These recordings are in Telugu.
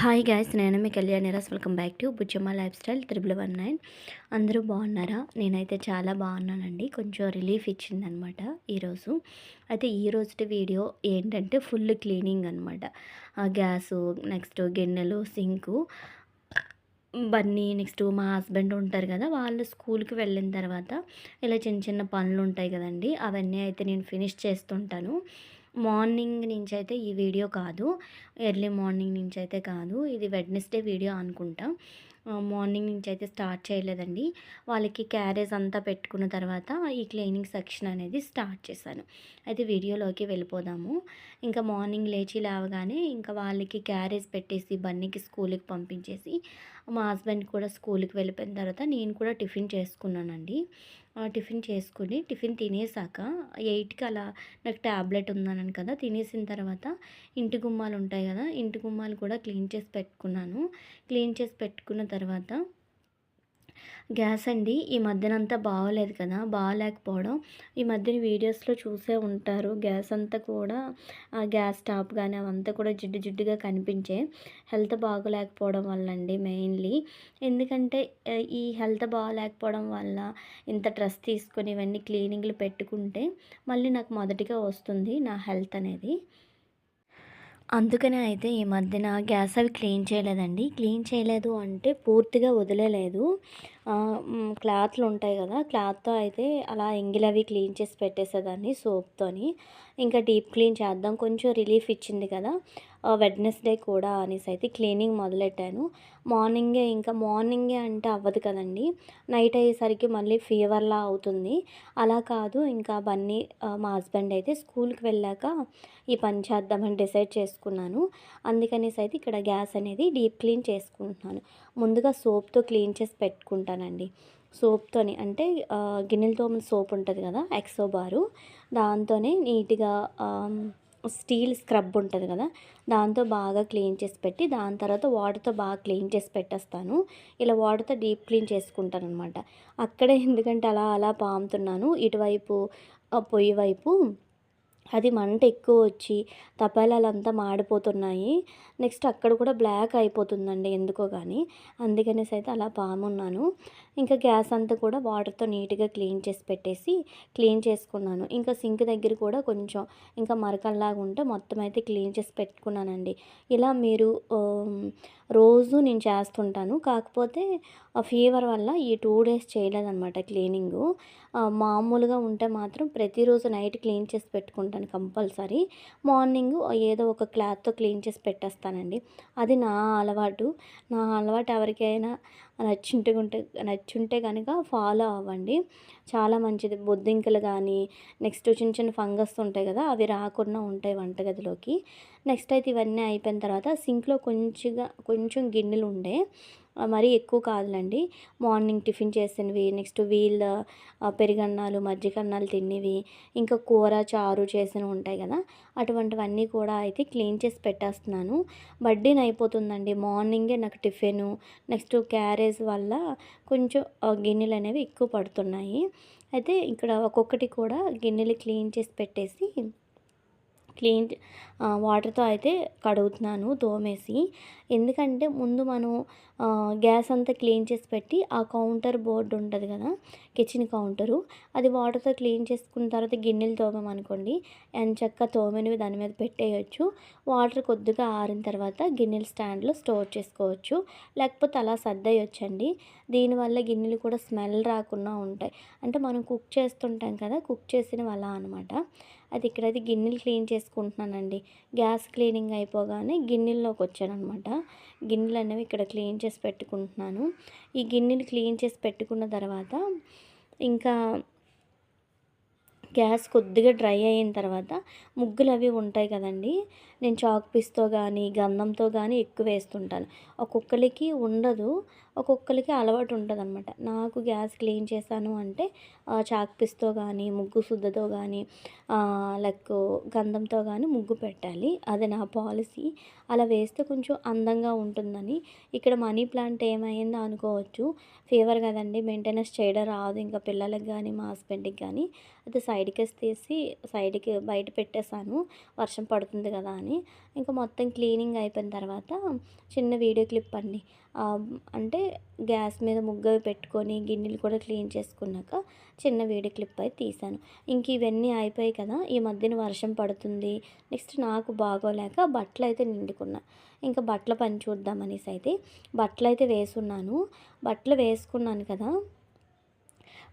హాయ్ గాయ్స్ నేను మీ Kalyan Ras welcome back to Bujjamma life style triple one nine. అందరూ బాగున్నారా? నేనైతే చాలా బాగున్నానండి. కొంచెం రిలీఫ్ ఇచ్చిందనమాట ఈరోజు. అయితే ఈ రోజు వీడియో ఏంటంటే ఫుల్ క్లీనింగ్ అనమాట గ్యాసు నెక్స్ట్ గిన్నెలు సింకు బన్నీ నెక్స్ట్ మా హస్బెండ్ ఉంటారు కదా వాళ్ళు స్కూల్కి వెళ్ళిన తర్వాత ఇలా చిన్న చిన్న పనులు ఉంటాయి కదండి. అవన్నీ అయితే నేను ఫినిష్ చేస్తుంటాను. మార్నింగ్ నుంచి అయితే ఈ వీడియో కాదు. ఎర్లీ మార్నింగ్ నుంచి అయితే కాదు. ఇది వెడ్నెస్డే వీడియో అనుకుంటా. మార్నింగ్ నుంచి అయితే స్టార్ట్ చేయలేదండి. వాళ్ళకి క్యారేజ్ అంతా పెట్టుకున్న తర్వాత ఈ క్లీనింగ్ సెక్షన్ అనేది స్టార్ట్ చేశాను. అయితే వీడియోలోకి వెళ్ళిపోదాము. ఇంకా మార్నింగ్ లేచి లేవగానే ఇంకా వాళ్ళకి క్యారేజ్ పెట్టేసి బన్నీకి స్కూల్కి పంపించేసి మా హస్బెండ్ కూడా స్కూల్కి వెళ్ళిపోయిన తర్వాత నేను కూడా టిఫిన్ చేసుకున్నానండి. టిఫిన్ చేసుకుని టిఫిన్ తినేసాక ఎయిట్కి అలా నాకు ట్యాబ్లెట్ ఉందన్నాను కదా తినేసిన తర్వాత ఇంటి గుమ్మాలు ఉంటాయి కదా ఇంటి గుమ్మాలు కూడా క్లీన్ చేసి పెట్టుకున్నాను. క్లీన్ చేసి పెట్టుకున్న తర్వాత గ్యాస్ అండి ఈ మధ్యన అంతా బాగోలేదు కదా బాగాలేకపోవడం ఈ మధ్యన వీడియోస్లో చూసే ఉంటారు. గ్యాస్ అంతా కూడా ఆ గ్యాస్ స్టాప్ కానీ అవంతా కూడా జిడ్డు జిడ్డుగా కనిపించే హెల్త్ బాగోలేకపోవడం వల్ల అండి మెయిన్లీ. ఎందుకంటే ఈ హెల్త్ బాగోలేకపోవడం వల్ల ఇంత డ్రెస్ తీసుకొని ఇవన్నీ క్లీనింగ్లు పెట్టుకుంటే మళ్ళీ నాకు మొదటిగా వస్తుంది నా హెల్త్ అనేది. అందుకనే అయితే ఈ మధ్యన గ్యాస్ అవి క్లీన్ చేయలేదండి. క్లీన్ చేయలేదు అంటే పూర్తిగా వదిలేదు క్లాత్లు ఉంటాయి కదా క్లాత్తో అయితే అలా ఎంగిలవి క్లీన్ చేసి పెట్టేసేదాన్ని సోప్తోని. ఇంకా డీప్ క్లీన్ చేద్దాం కొంచెం రిలీఫ్ ఇచ్చింది కదా. వెడ్నెస్డే కూడా అనేసి అయితే క్లీనింగ్ మొదలెట్టాను. మార్నింగే ఇంకా మార్నింగే అంటే అవ్వదు కదండి. నైట్ అయ్యేసరికి మళ్ళీ ఫీవర్లా అవుతుంది. అలా కాదు ఇంకా బన్నీ మా హస్బెండ్ అయితే స్కూల్కి వెళ్ళాక ఈ పని చేద్దామని డిసైడ్ చేసుకున్నాను. అందుకనేసి అయితే ఇక్కడ గ్యాస్ అనేది డీప్ క్లీన్ చేసుకుంటున్నాను. ముందుగా సోప్తో క్లీన్ చేసి పెట్టుకుంటానండి. సోప్తోని అంటే గిన్నెలతో సోప్ ఉంటుంది కదా ఎక్సో బారు. దాంతోనే నీట్గా స్టీల్ స్క్రబ్ ఉంటుంది కదా దాంతో బాగా క్లీన్ చేసి పెట్టి దాని తర్వాత వాటర్తో బాగా క్లీన్ చేసి పెట్టేస్తాను. ఇలా వాటర్తో డీప్ క్లీన్ చేసుకుంటాను అనమాట అక్కడే ఎందుకంటే అలా అలా పాముతున్నాను. ఇటువైపు పొయ్యి వైపు అది మంట ఎక్కువ వచ్చి తపాలాలంతా మాడిపోతున్నాయి. నెక్స్ట్ అక్కడ కూడా బ్లాక్ అయిపోతుందండి ఎందుకో కానీ అందుకనేసి అయితే అలా పామున్నాను. ఇంకా గ్యాస్ అంతా కూడా వాటర్తో నీట్గా క్లీన్ చేసి పెట్టేసి క్లీన్ చేసుకున్నాను. ఇంకా సింక్ దగ్గర కూడా కొంచెం ఇంకా మరకల్లాగా ఉంటే మొత్తం అయితే క్లీన్ చేసి పెట్టుకున్నానండి. ఇలా మీరు రోజు నేను చేస్తుంటాను. కాకపోతే ఫీవర్ వల్ల ఈ టూ డేస్ చేయలేదన్నమాట క్లీనింగు. మామూలుగా ఉంటే మాత్రం ప్రతిరోజు నైట్ క్లీన్ చేసి పెట్టుకుంటాను కంపల్సరీ. మార్నింగ్ ఏదో ఒక క్లాత్తో క్లీన్ చేసి పెట్టేస్తానండి. అది నా అలవాటు. నా అలవాటు ఎవరికైనా నచ్చుంటే ఉంటే నచ్చుంటే కనుక ఫాలో అవ్వండి. చాలా మంచిది. బొద్దింకలు కానీ నెక్స్ట్ చిన్న చిన్న ఫంగస్ ఉంటాయి కదా అవి రాకుండా ఉంటాయి వంటగదిలోకి. నెక్స్ట్ అయితే ఇవన్నీ అయిపోయిన తర్వాత సింక్లో కొంచెంగా కొంచెం గిన్నెలు ఉండే మరీ ఎక్కువ కాదులండి. మార్నింగ్ టిఫిన్ చేసినవి నెక్స్ట్ వీల్ పెరుగన్నాలు మజ్జిగన్నాలు తిన్నవి ఇంకా కూర చారు చేసినవి ఉంటాయి కదా. అటువంటివన్నీ కూడా అయితే క్లీన్ చేసి పెట్టేస్తున్నాను. బడ్డీని అయిపోతుందండి. మార్నింగే నాకు టిఫిను నెక్స్ట్ క్యారేజ్ వల్ల కొంచెం గిన్నెలు అనేవి ఎక్కువ పడుతున్నాయి. అయితే ఇక్కడ ఒక్కొక్కటి కూడా గిన్నెలు క్లీన్ చేసి పెట్టేసి క్లీన్ వాటర్తో అయితే కడుగుతున్నాను తోమేసి. ఎందుకంటే ముందు మనం గ్యాస్ అంతా క్లీన్ చేసి పెట్టి ఆ కౌంటర్ బోర్డు ఉంటుంది కదా కిచెన్ కౌంటరు అది వాటర్తో క్లీన్ చేసుకున్న తర్వాత గిన్నెలు తోమమనుకోండి అండ్ చెక్క తోమినవి దాని మీద పెట్టేయచ్చు. వాటర్ కొద్దిగా ఆరిన తర్వాత గిన్నెల స్టాండ్లో స్టోర్ చేసుకోవచ్చు. లేకపోతే అలా సర్దేయొచ్చండి. దీనివల్ల గిన్నెలు కూడా స్మెల్ రాకుండా ఉంటాయి. అంటే మనం కుక్ చేస్తుంటాం కదా కుక్ చేసినవి అలా అనమాట అది ఇక్కడ అది గిన్నెలు క్లీన్ చేసుకుంటున్నానండి. గ్యాస్ క్లీనింగ్ అయిపోగానే గిన్నెల్లోకి వచ్చానమాట గిన్నెలు అనేవి ఇక్కడ క్లీన్ చేసి పెట్టుకుంటున్నాను. ఈ గిన్నెలు క్లీన్ చేసి పెట్టుకున్న తర్వాత ఇంకా గ్యాస్ కొద్దిగా డ్రై అయిన తర్వాత ముగ్గులు అవి ఉంటాయి కదండి. నేను చాక్ పీస్తో కానీ గంధంతో కానీ ఎక్కువ వేస్తుంటాను. ఒక్కొక్కరికి ఉండదు. ఒక్కొక్కరికి అలవాటు ఉంటుంది అనమాట నాకు గ్యాస్ క్లీన్ చేశాను అంటే చాక్ పీస్తో కానీ ముగ్గు శుద్ధతో కానీ లైక్ గంధంతో కానీ ముగ్గు పెట్టాలి. అది నా పాలసీ. అలా వేస్తే కొంచెం అందంగా ఉంటుందని. ఇక్కడ మనీ ప్లాంట్ ఏమైందో అనుకోవచ్చు. ఫీవర్ కదండి మెయింటెనెన్స్ చేయడం రాదు. ఇంకా పిల్లలకి కానీ మా హస్బెండ్కి కానీ అయితే సైడ్కి తీసి సైడ్కి బయట పెట్టేశాను. వర్షం పడుతుంది కదా అని. అని ఇంకా మొత్తం క్లీనింగ్ అయిపోయిన తర్వాత చిన్న వీడియో క్లిప్ అండి. అంటే గ్యాస్ మీద ముగ్గు పెట్టుకొని గిన్నెలు కూడా క్లీన్ చేసుకున్నాక చిన్న వీడియో క్లిప్ అయితే తీశాను. ఇంక ఇవన్నీ అయిపోయాయి కదా ఈ మధ్యన వర్షం పడుతుంది నెక్స్ట్ నాకు బాగోలేక బట్టలు అయితే నిండుకున్నా. ఇంకా బట్టల పని చూద్దామనేసి అయితే బట్టలు అయితే వేసున్నాను. బట్టలు వేసుకున్నాను కదా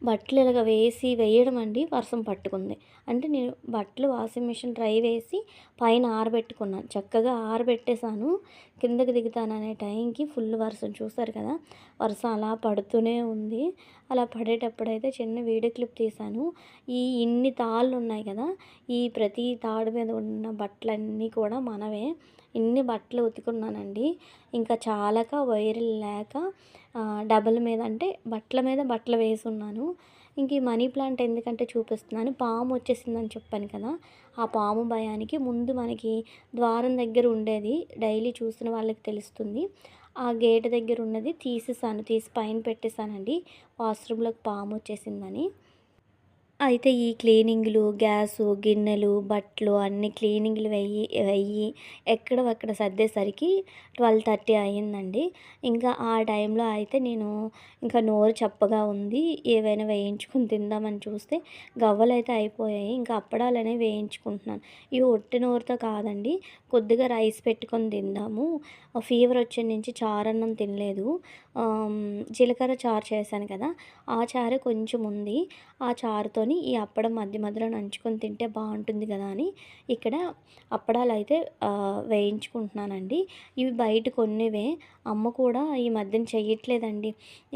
బట్టలు ఇలాగ వేసి వేయడం అండి వర్షం పట్టుకుంది. అంటే నేను బట్టలు వాషింగ్ మిషన్ డ్రై వేసి పైన ఆరబెట్టుకున్నాను చక్కగా ఆరబెట్టేశాను. కిందకి దిగుతాను అనే టైంకి ఫుల్ వర్షం. చూసారు కదా? వరుస అలా పడుతూనే ఉంది. అలా పడేటప్పుడైతే చిన్న వీడియో క్లిప్ తీశాను. ఈ ఇన్ని తాళ్ళు ఉన్నాయి కదా ఈ ప్రతి తాడు మీద ఉన్న బట్టలన్నీ కూడా మనవే. ఇన్ని బట్టలు ఉతుకున్నానండి. ఇంకా చాలక వైర్లు లేక డబల్ మీద అంటే బట్టల మీద బట్టలు వేసి ఉన్నాను ఇంక ఈ మనీ ప్లాంట్ ఎందుకంటే చూపిస్తున్నాను. పాము వచ్చేసిందని చెప్పాను కదా ఆ పాము భయానికి ముందు మనకి ద్వారం దగ్గర ఉండేది. డైలీ చూసిన వాళ్ళకి తెలుస్తుంది. ఆ గేట్ దగ్గర ఉన్నది తీసేసాను తీసి పైన పెట్టేశానండి వాష్రూమ్లోకి పాము వచ్చేసిందని. అయితే ఈ క్లీనింగ్లు గ్యాసు గిన్నెలు బట్టలు అన్ని క్లీనింగ్లు వెయ్యి వెయ్యి ఎక్కడవక్కడ సర్దేసరికి ట్వెల్వ్ థర్టీ అయ్యిందండి. ఇంకా ఆ టైంలో అయితే నేను ఇంకా నోరు చప్పగా ఉంది. ఏవైనా వేయించుకుని తిందామని చూస్తే గవ్వలు అయితే అయిపోయాయి. ఇంకా అప్పడాలనే వేయించుకుంటున్నాను. ఇవి ఒట్టి నోరుతో కాదండి కొద్దిగా రైస్ పెట్టుకొని తిందాము. ఫీవర్ వచ్చే నుంచి చారన్నం తినలేదు. జీలకర్ర చారు చేశాను కదా ఆ చారు కొంచెం ఉంది. ఆ చారుతో చారుతోని ఈ అప్పడం మధ్య మధ్యలో నంచుకొని తింటే బాగుంటుంది కదా అని ఇక్కడ అప్పడాలు అయితే వేయించుకుంటున్నానండి. ఇవి బయట కొన్నివే. అమ్మ కూడా ఈ మధ్యన చేయట్లేదండి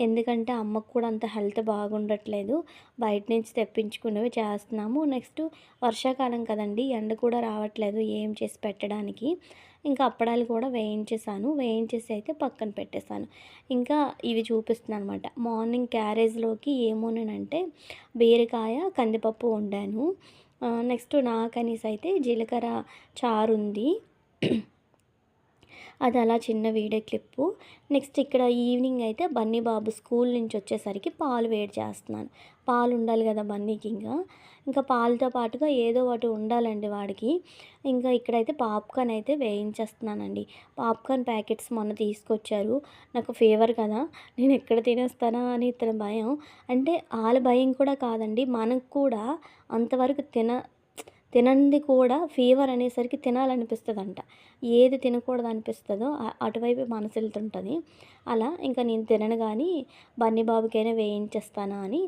ఎందుకంటే అమ్మకు కూడా అంత హెల్త్ బాగుండట్లేదు. బయట నుంచి తెప్పించుకునేవి చేస్తున్నాము. నెక్స్ట్ వర్షాకాలం కదండి. ఎండ కూడా రావట్లేదు ఏం చేసి పెట్టడానికి. ఇంకా అప్పడాలు కూడా వేయించేసాను. వేయించేసి అయితే పక్కన పెట్టేశాను ఇంకా ఇవి చూపిస్తున్నాను అనమాట మార్నింగ్ క్యారేజ్లోకి ఏమోనంటే బీరకాయ కందిపప్పు వండాను. నెక్స్ట్ నాకనీసి అయితే జీలకర్ర చారు ఉంది అది అలా చిన్న వీడియో క్లిప్పు. నెక్స్ట్ ఇక్కడ ఈవినింగ్ అయితే బన్నీ బాబు స్కూల్ నుంచి వచ్చేసరికి పాలు వేడి చేస్తున్నాను. పాలు ఉండాలి కదా బన్నీకి ఇంకా. ఇంకా పాలతో పాటుగా ఏదో ఒకటి ఉండాలండి వాడికి. ఇంకా ఇక్కడైతే పాప్కార్న్ అయితే వేయించేస్తున్నానండి. పాప్కార్న్ ప్యాకెట్స్ మొన్న తీసుకొచ్చారు. నాకు ఫేవర్ కదా. నేను ఎక్కడ తినేస్తానా అని ఇతని భయం. అంటే వాళ్ళ భయం కూడా కాదండి. మనకు కూడా అంతవరకు తిన తినంది కూడా ఫీవర్ అనేసరికి తినాలనిపిస్తుందంట. ఏది తినకూడదు అనిపిస్తుందో అటువైపు మనసు వెళ్తుంటుంది అలా ఇంకా నేను తినను కానీ బన్నీ బాబుకైనా వేయించేస్తానా అని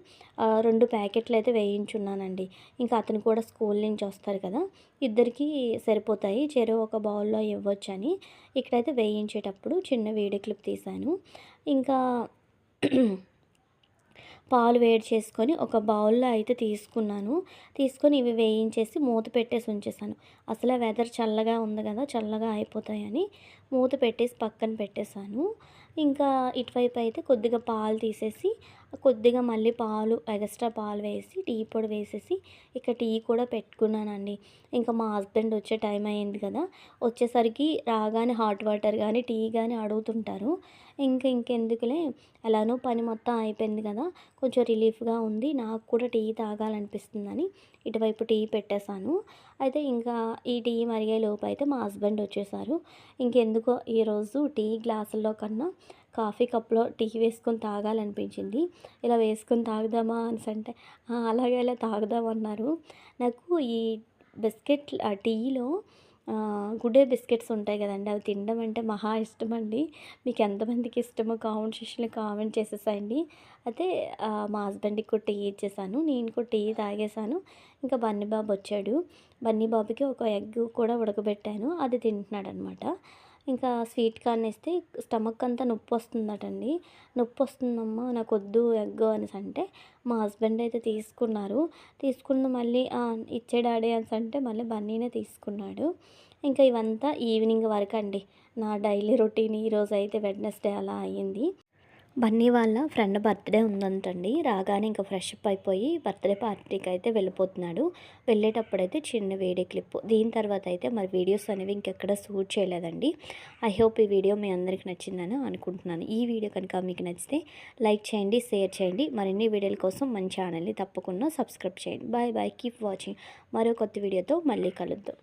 రెండు ప్యాకెట్లు అయితే వేయించున్నానండి. ఇంకా అతను కూడా స్కూల్ నుంచి వస్తారు కదా ఇద్దరికి సరిపోతాయి. చెరువు ఒక బౌల్లో ఇవ్వచ్చని ఇక్కడైతే వేయించేటప్పుడు చిన్న వీడియో క్లిప్ తీశాను. ఇంకా పాలు వేడి చేసుకొని ఒక బౌల్లో అయితే తీసుకున్నాను. తీసుకొని ఇవి వేయించేసి మూత పెట్టేసి ఉంచేసాను. అసలే వెదర్ చల్లగా ఉంది కదా చల్లగా అయిపోతాయని మూత పెట్టేసి పక్కన పెట్టేశాను. ఇంకా ఇటువైపు అయితే కొద్దిగా పాలు తీసేసి కొద్దిగా మళ్ళీ పాలు ఎక్స్ట్రా పాలు వేసి టీ పొడి వేసేసి ఇక టీ కూడా పెట్టుకున్నానండి. ఇంకా మా హస్బెండ్ వచ్చే టైం అయింది కదా వచ్చేసరికి రాగానే హాట్ వాటర్ కానీ టీ కానీ అడుగుతుంటారు. ఇంకా ఇంకెందుకులే ఎలానో పని మొత్తం అయిపోయింది కదా కొంచెం రిలీఫ్గా ఉంది నాకు కూడా టీ తాగాలనిపిస్తుందని ఇటువైపు టీ పెట్టేశాను. అయితే ఇంకా ఈ టీ మరిగే లోపు అయితే మా హస్బెండ్ వచ్చేసారు. ఇంకెందుకో ఈరోజు టీ గ్లాసుల్లో కన్నా కాఫీ కప్లో టీ వేసుకొని తాగాలనిపించింది. ఇలా వేసుకొని తాగుదామా అని అంటే అలాగే ఇలా తాగుదామన్నారు నాకు ఈ బిస్కెట్ టీలో గుడే బిస్కెట్స్ ఉంటాయి కదండి అవి తినడం అంటే మహా ఇష్టం అండి మీకు ఎంతమందికి ఇష్టమో కామెంట్ సెక్షన్లో కామెంట్ చేసేసాయండి. అయితే మా హస్బెండ్కి కూడా టీ ఇచ్చేసాను నేను కూడా టీ తాగేసాను. ఇంకా బన్నీ బాబు వచ్చాడు. బన్నీ బాబుకి ఒక ఎగ్ కూడా ఉడకబెట్టాను అది తింటున్నాడు అనమాట ఇంకా స్వీట్ కార్న్ వేస్తే స్టమక్ అంతా నొప్పి వస్తుందటండి నొప్పి వస్తుందమ్మా నాకు వద్దు ఎగ్ అనేసి అంటే మా హస్బెండ్ అయితే తీసుకున్నారు. తీసుకున్న మళ్ళీ ఇచ్చే డాడీ అని అంటే మళ్ళీ బన్నీనే తీసుకున్నాడు. ఇంకా ఇవంతా ఈవినింగ్ వరకు అండి నా డైలీ రొటీన్ ఈరోజు అయితే వెడ్నెస్డే అలా అయ్యింది. బన్నీ వాళ్ళ ఫ్రెండ్ బర్త్డే ఉందంటండి. రాగానే ఇంకా ఫ్రెష్ అప్ అయిపోయి బర్త్డే పార్టీకి అయితే వెళ్ళిపోతున్నాడు. వెళ్ళేటప్పుడైతే చిన్న వీడియో క్లిప్. దీని తర్వాత అయితే మరి వీడియోస్ అనేవి ఇంకెక్కడ షూట్ చేయలేదండి. ఐ హోప్ ఈ వీడియో మీ అందరికి నచ్చిందని అనుకుంటున్నాను. ఈ వీడియో కనుక మీకు నచ్చితే లైక్ చేయండి షేర్ చేయండి. మరిన్ని వీడియోల కోసం మన ఛానల్ని తప్పకుండా సబ్స్క్రైబ్ చేయండి. Bye bye. Keep watching. మరో కొత్త వీడియోతో మళ్ళీ కలుద్దాం.